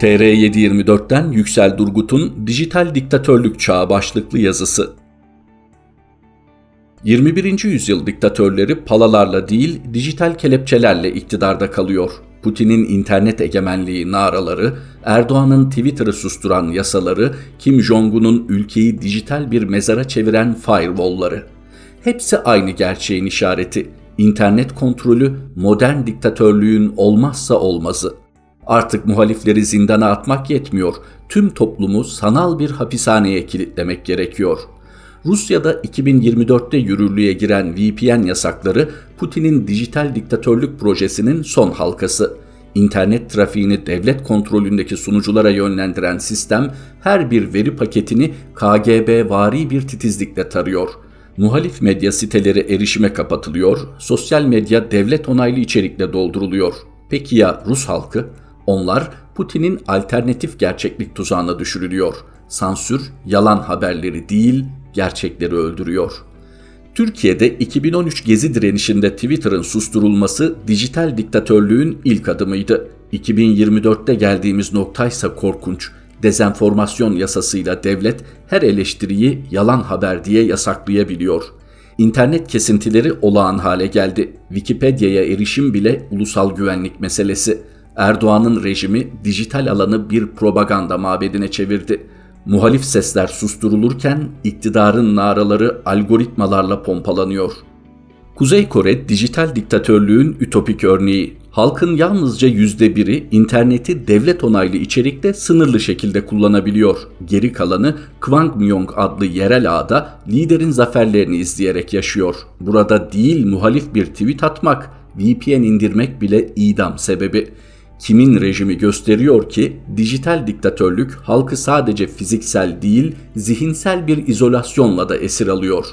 TR724'ten Yüksel Durgut'un Dijital Diktatörlük Çağı başlıklı yazısı. 21. yüzyıl diktatörleri palalarla değil dijital kelepçelerle iktidarda kalıyor. Putin'in internet egemenliği naraları, Erdoğan'ın Twitter'ı susturan yasaları, Kim Jong-un'un ülkeyi dijital bir mezara çeviren firewall'ları. Hepsi aynı gerçeğin işareti. İnternet kontrolü modern diktatörlüğün olmazsa olmazı. Artık muhalifleri zindana atmak yetmiyor. Tüm toplumu sanal bir hapishaneye kilitlemek gerekiyor. Rusya'da 2024'te yürürlüğe giren VPN yasakları Putin'in dijital diktatörlük projesinin son halkası. İnternet trafiğini devlet kontrolündeki sunuculara yönlendiren sistem her bir veri paketini KGB vari bir titizlikle tarıyor. Muhalif medya siteleri erişime kapatılıyor, sosyal medya devlet onaylı içerikle dolduruluyor. Peki ya Rus halkı? Onlar Putin'in alternatif gerçeklik tuzağına düşürülüyor. Sansür, yalan haberleri değil, gerçekleri öldürüyor. Türkiye'de 2013 gezi direnişinde Twitter'ın susturulması dijital diktatörlüğün ilk adımıydı. 2024'te geldiğimiz noktaysa korkunç. Dezenformasyon yasasıyla devlet her eleştiriyi yalan haber diye yasaklayabiliyor. İnternet kesintileri olağan hale geldi. Wikipedia'ya erişim bile ulusal güvenlik meselesi. Erdoğan'ın rejimi dijital alanı bir propaganda mabedine çevirdi. Muhalif sesler susturulurken iktidarın naraları algoritmalarla pompalanıyor. Kuzey Kore dijital diktatörlüğün ütopik örneği. Halkın yalnızca yüzde biri interneti devlet onaylı içerikte sınırlı şekilde kullanabiliyor. Geri kalanı Kwangmyong adlı yerel ağda liderin zaferlerini izleyerek yaşıyor. Burada değil muhalif bir tweet atmak, VPN indirmek bile idam sebebi. Kimin rejimi gösteriyor ki dijital diktatörlük halkı sadece fiziksel değil, zihinsel bir izolasyonla da esir alıyor.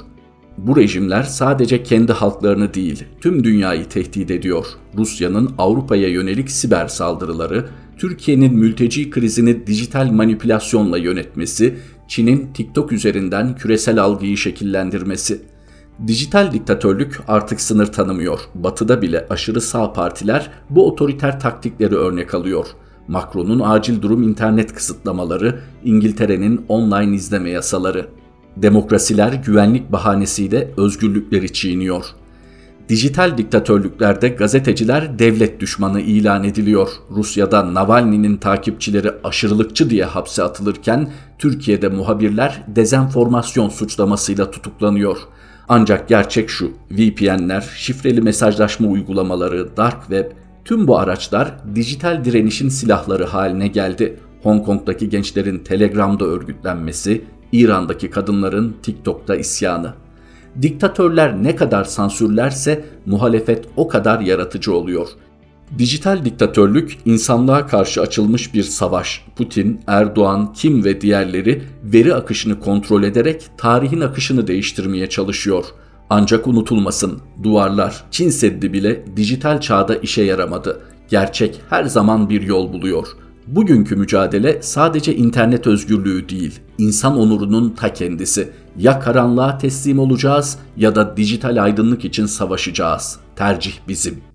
Bu rejimler sadece kendi halklarını değil, tüm dünyayı tehdit ediyor. Rusya'nın Avrupa'ya yönelik siber saldırıları, Türkiye'nin mülteci krizini dijital manipülasyonla yönetmesi, Çin'in TikTok üzerinden küresel algıyı şekillendirmesi – Dijital diktatörlük artık sınır tanımıyor. Batı'da bile aşırı sağ partiler bu otoriter taktikleri örnek alıyor. Macron'un acil durum internet kısıtlamaları, İngiltere'nin online izleme yasaları. Demokrasiler güvenlik bahanesiyle özgürlükleri çiğniyor. Dijital diktatörlüklerde gazeteciler devlet düşmanı ilan ediliyor. Rusya'da Navalny'nin takipçileri aşırılıkçı diye hapse atılırken Türkiye'de muhabirler dezenformasyon suçlamasıyla tutuklanıyor. Ancak gerçek şu, VPN'ler, şifreli mesajlaşma uygulamaları, dark web, tüm bu araçlar dijital direnişin silahları haline geldi. Hong Kong'daki gençlerin Telegram'da örgütlenmesi, İran'daki kadınların TikTok'ta isyanı. Diktatörler ne kadar sansürlerse muhalefet o kadar yaratıcı oluyor. Dijital diktatörlük insanlığa karşı açılmış bir savaş. Putin, Erdoğan, Kim ve diğerleri veri akışını kontrol ederek tarihin akışını değiştirmeye çalışıyor. Ancak unutulmasın, duvarlar, Çin Seddi bile dijital çağda işe yaramadı. Gerçek her zaman bir yol buluyor. Bugünkü mücadele sadece internet özgürlüğü değil, insan onurunun ta kendisi. Ya karanlığa teslim olacağız ya da dijital aydınlık için savaşacağız. Tercih bizim.